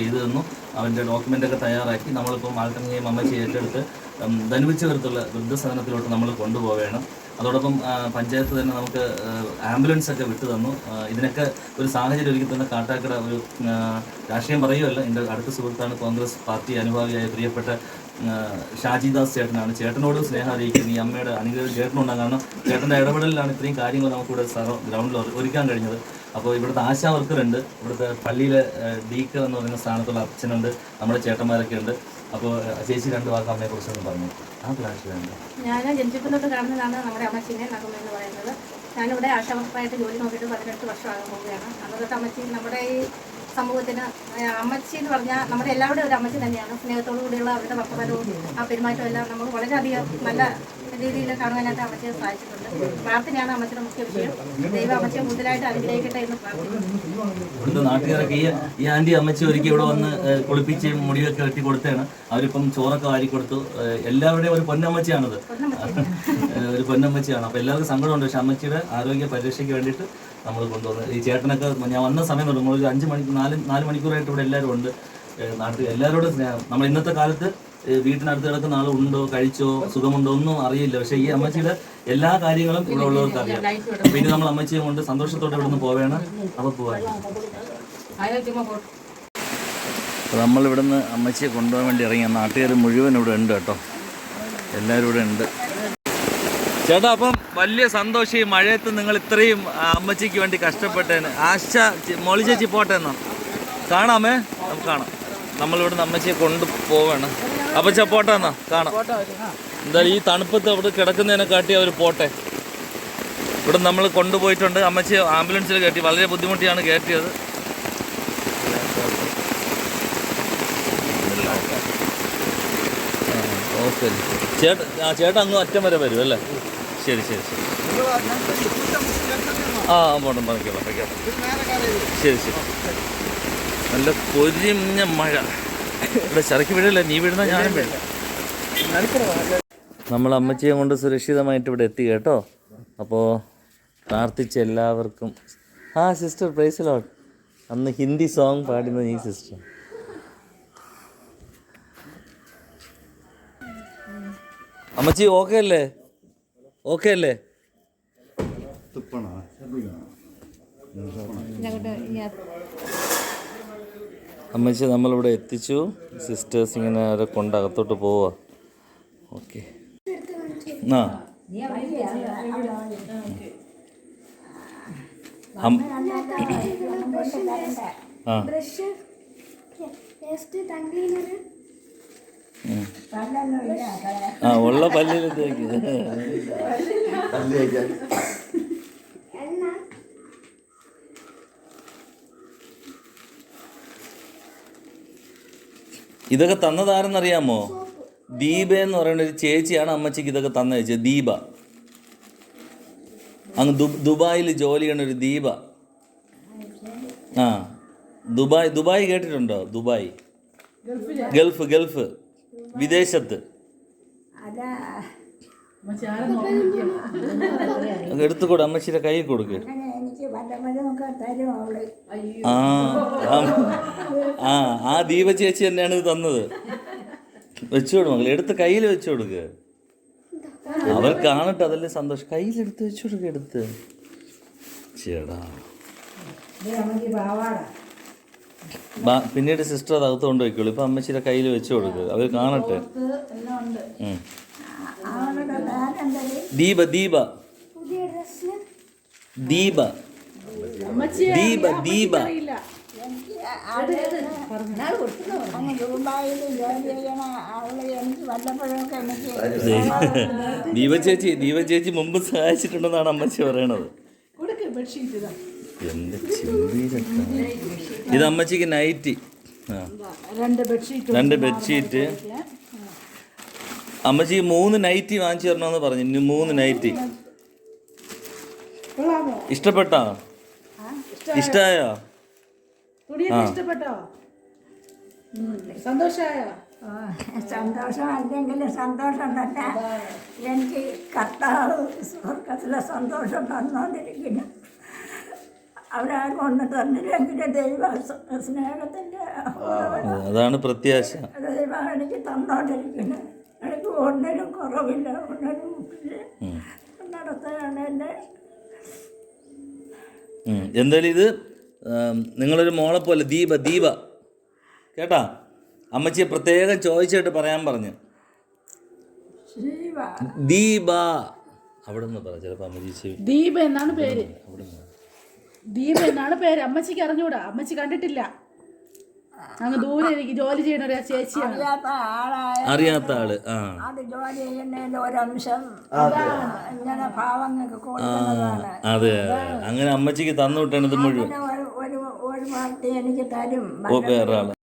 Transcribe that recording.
ചെയ്തു തന്നു. അവന്റെ ഡോക്യുമെന്റൊക്കെ തയ്യാറാക്കി നമ്മളിപ്പോൾ മാൽക്കണിയെയും അമ്മച്ചി ഏറ്റെടുത്ത് ധനുവിച്ച് വരത്തുള്ള വൃദ്ധസദനത്തിലോട്ട് നമ്മൾ കൊണ്ടുപോവേണം അതോടൊപ്പം പഞ്ചായത്ത് തന്നെ നമുക്ക് ആംബുലൻസ് ഒക്കെ വിട്ടു തന്നു. ഇതിനൊക്കെ ഒരു സാഹചര്യം ഒരുക്കി തന്ന കാട്ടാക്കട ഒരു രാഷ്ട്രീയം പറയുമല്ല എന്റെ അടുത്ത സുഹൃത്താണ് കോൺഗ്രസ് പാർട്ടി അനുഭാവിയായ പ്രിയപ്പെട്ട ഷാജിദാസ് ചേട്ടനാണ്. ചേട്ടനോട് സ്നേഹം അറിയിക്കുന്നത് ഈ അമ്മയുടെ അനുഗ്രഹം ചേട്ടനുണ്ടാകും കാരണം ചേട്ടന്റെ ഇടപെടലിലാണ് ഇത്രയും കാര്യങ്ങൾ നമുക്കിവിടെ ഗ്രൗണ്ടിൽ ഒരുക്കാൻ കഴിഞ്ഞത്. അപ്പോൾ ഇവിടുത്തെ ആശാ വർക്കറുണ്ട് ഇവിടുത്തെ പള്ളിയിലെ ഡീക്കർ എന്ന് പറയുന്ന സ്ഥാനത്തുള്ള അച്ഛനുണ്ട്. നമ്മുടെ ചേട്ടന്മാരൊക്കെ ഉണ്ട്. അപ്പോൾ ചേച്ചി രണ്ടു വാക്ക് അമ്മയെ കുറിച്ചൊന്ന് പറഞ്ഞു. ആ ക്ലാസ് ഞാൻ ജനിച്ചപ്പോൾ കാണുന്നതാണ് നമ്മുടെ അമ്മച്ചിനെ നഗമ എന്ന് പറയുന്നത്. ഞാനിവിടെ ആശാവർക്കായിട്ട് ജോലി നോക്കിയിട്ട് പതിനെട്ട് വർഷമാകാൻ പോവുകയാണ്. അന്ന് അമ്മച്ചി നമ്മുടെ ഈ സമൂഹത്തിന് അമ്മച്ചി എന്ന് പറഞ്ഞാൽ നമ്മുടെ എല്ലാവരുടെയും ഒരു അമ്മച്ചി തന്നെയാണ്. സ്നേഹത്തോടു കൂടിയുള്ള അവരുടെ വർത്തമാനവും ആ പെരുമാറ്റവും എല്ലാം നമുക്ക് വളരെയധികം നല്ല രീതിയിൽ കാണുവാനായിട്ട് അമ്മച്ചിയെ സഹായിച്ചിട്ടുണ്ട്. പ്രാർത്ഥനയാണ് അമ്മച്ചിയുടെ മുഖ്യ വിഷയം. ദൈവം അമ്മച്ചിയെ കൂടുതലായിട്ട് അനുഗ്രഹിക്കട്ടെ എന്ന് പ്രാർത്ഥിക്കുന്നു. നാട്ടുകാരൊക്കെ ഈ ഈ ആന്റി അമ്മച്ചി ഒരിക്കൽ ഇവിടെ വന്ന് കുളിപ്പിച്ച് മുടിയൊക്കെ വെട്ടി കൊടുത്താണ് അവരിപ്പം ചോറൊക്കെ വാരി കൊടുത്തു. എല്ലാവരുടെയും ഒരു പൊന്നമ്മച്ചിയാണത്. ഒരു പൊന്നമ്മച്ചിയാണ്. അപ്പൊ എല്ലാവർക്കും സങ്കടമുണ്ട്. പക്ഷെ അമ്മച്ചിയുടെ ആരോഗ്യ പരിരക്ഷയ്ക്ക് വേണ്ടിയിട്ട് നമ്മൾ കൊണ്ടുവന്നത് ഈ ചേട്ടനൊക്കെ ഞാൻ വന്ന സമയം തൊട്ട് നമ്മളൊരു അഞ്ച് മണിക്കൂർ നാല് നാല് മണിക്കൂറായിട്ട് ഇവിടെ എല്ലാവരും ഉണ്ട്. നാട്ടിൽ എല്ലാവരോടും സ്നേഹം. നമ്മൾ ഇന്നത്തെ കാലത്ത് വീട്ടിനടുത്ത് കിടക്കുന്ന ആൾ ഉണ്ടോ കഴിച്ചോ സുഖമുണ്ടോ ഒന്നും അറിയില്ല. പക്ഷെ ഈ അമ്മച്ചിയുടെ എല്ലാ കാര്യങ്ങളും ഇവിടെ ഉള്ളവർക്ക് അറിയാം. പിന്നെ നമ്മൾ അമ്മച്ചിയെ കൊണ്ട് സന്തോഷത്തോടെ ഇവിടെ നിന്ന് പോവേണം. അപ്പൊ പോവാൻ അപ്പോൾ നമ്മൾ ഇവിടുന്ന് അമ്മച്ചിയെ കൊണ്ടുപോകാൻ വേണ്ടി ഇറങ്ങിയ നാട്ടുകാർ മുഴുവൻ ഇവിടെ ഉണ്ട് കേട്ടോ. എല്ലാവരും ഇവിടെ ഉണ്ട്. ചേട്ടാ അപ്പം വലിയ സന്തോഷം ഈ മഴയത്ത് നിങ്ങൾ ഇത്രയും അമ്മച്ചിക്ക് വേണ്ടി കഷ്ടപ്പെട്ടേന്. ആശ മോളി ചേച്ചി പോട്ടെ എന്നാ. കാണാമേ? നമുക്ക് കാണാം. നമ്മളിവിടുന്ന് അമ്മച്ചിയെ കൊണ്ടുപോവാണ് അപ്പച്ച പോട്ടെ എന്നാ കാണാം. എന്തായാലും ഈ തണുപ്പത്ത് അവിടെ കിടക്കുന്നതിനെ കാട്ടി അവർ പോട്ടെ. ഇവിടെ നമ്മൾ കൊണ്ടുപോയിട്ടുണ്ട്. അമ്മച്ചി ആംബുലൻസിൽ കയറ്റി. വളരെ ബുദ്ധിമുട്ടിയാണ് കയറ്റിയത്. ഓക്കെ. ചേട്ട ആ ചേട്ടൻ അങ്ങ് അറ്റം വരെ വരും അല്ലേ? ശരി ശരി ശരി. ആ പോട്ടെ പറഞ്ഞോളാം ശരി ശരി. നല്ല പൊരിഞ്ഞ മഴ. ഇവിടെ ചിറക്കി വീഴല്ല നീ വീഴുന്ന ഞാനും വീഴില്ല നമ്മൾ അമ്മച്ചിയെ കൊണ്ട് സുരക്ഷിതമായിട്ട് ഇവിടെ എത്തി കേട്ടോ. അപ്പോൾ പ്രാർത്ഥിച്ച എല്ലാവർക്കും ആ സിസ്റ്റർ പ്രൈസ് ലോട്ട് അന്ന് ഹിന്ദി സോങ് പാടുന്ന ഈ സിസ്റ്റർ അമ്മച്ചി ഓക്കെ അല്ലേ? ഓക്കെ അല്ലേ? അമ്മച്ചി നമ്മളിവിടെ എത്തിച്ചു. സിസ്റ്റേഴ്സ് ഇങ്ങനെ അവരെ കൊണ്ട് അകത്തോട്ട് പോവാ ഓക്കെ ആ. ആ ഉള്ള പല്ലിൽ തേക്ക് ഇതൊക്കെ തന്നതാരെന്നറിയാമോ? ദീപ എന്ന് പറയുന്ന ഒരു ചേച്ചിയാണ് അമ്മച്ചിക്ക് ഇതൊക്കെ തന്നയച്ചത് ദീപ. അങ്ങ് ദുബായിൽ ജോലി ചെയ്യണ ഒരു ദീപ. ആ ദുബായ് ദുബായ് കേട്ടിട്ടുണ്ടോ? ദുബായ്. Gulf Gulf. വിദേശത്ത്. എടുത്തുകൂടെ അമ്മച്ചിയുടെ കൈ കൊടുക്ക്. എനിക്ക് വല്ലപ്പോഴൊക്കെ തരും അവൾ ആ ആ, ആ ആ ദീപ ചേച്ചി തന്നെയാണ് ഇത് തന്നത് വെച്ചോട് മകളെ എടുത്ത് കയ്യിൽ വെച്ചു കൊടുക്ക് അവർ കാണട്ടെ അതല്ലേ സന്തോഷം കയ്യിലെടുത്ത് വെച്ചു കൊടുക്ക എടുത്ത് ചേടാ പിന്നീട് സിസ്റ്റർ അത് അകത്ത് കൊണ്ടുപോയിക്കോളൂ ഇപ്പൊ അമ്മച്ചിയുടെ കയ്യിൽ വെച്ചു കൊടുക്ക് അവർ കാണട്ടെ ദീപ ദീപ ദീപ. ദീപ ദീപ. ദീപ ചേച്ചി ദീപ ചേച്ചി മുമ്പ് സഹായിച്ചിട്ടുണ്ടെന്നാണ് അമ്മച്ചി പറയണത്. എന്റെ ചിന്തയിലൊക്കെ. ഇത് അമ്മച്ചിക്ക് നൈറ്റി ആ. രണ്ട് ബെഡ്ഷീറ്റ് അമ്മച്ചി മൂന്ന് നൈറ്റി വാങ്ങിച്ചു തരണമെന്ന് പറഞ്ഞു. ഇനി മൂന്ന് നൈറ്റി ഇഷ്ടപ്പെട്ടോ? ഇഷ്ടായോ? ഇഷ്ടപ്പെട്ടോ? സന്തോഷായോ? സന്തോഷം അല്ലെങ്കിൽ സന്തോഷം തന്നെ. എനിക്ക് കർത്താവ് സ്വർഗത്തിലെ സന്തോഷം തന്നുകൊണ്ടിരിക്കുന്നു തന്നില്ലെങ്കിൽ ദൈവ സ്നേഹത്തിന്റെ അതാണ് പ്രത്യാശ. ദൈവം എനിക്ക് തന്നോണ്ടിരിക്കുന്നത് എനിക്ക് ഒന്നിനും കുറവില്ല ഒന്നിനും. നടത്തുകയാണ് എന്റെ. എന്തായാലും ഇത് നിങ്ങളൊരു മോളെ പോലെ ദീപ ദീപ. കേട്ടാ? അമ്മച്ചിയെ പ്രത്യേകം ചോദിച്ചിട്ട് പറയാൻ പറഞ്ഞു. ദീപ. അവിടെ നിന്ന് പറ ചിലപ്പോൾ അമ്മച്ചി ദീപ എന്നാണ് പേര്? അവിടെ ദീപ എന്നാണ് പേര്? അമ്മച്ചിക്ക് അറിഞ്ഞൂടാ. അമ്മച്ചി കണ്ടിട്ടില്ല. അങ്ങ് ദൂരെ എനിക്ക് ജോലി ചെയ്യുന്ന ഒരു ചേച്ചിയാണ്. അറിയാത്ത ആളായ അറിയാത്ത ആൾ ആ. അത് ജോലി ചെയ്യുന്നതിന്റെ ഒരംശം ഇങ്ങനെ പാവങ്ങൾക്ക് കൊടുക്കുന്നതാണ്. അതെ അതെ അങ്ങനെ അമ്മച്ചിക്ക് തന്നു വിട്ടാണ് ഇത് മുഴുവൻ. പിന്നെ ഒരു ഒരു ഒരു വാർത്ത എനിക്ക് തരും. ഓ വേറെ ആൾ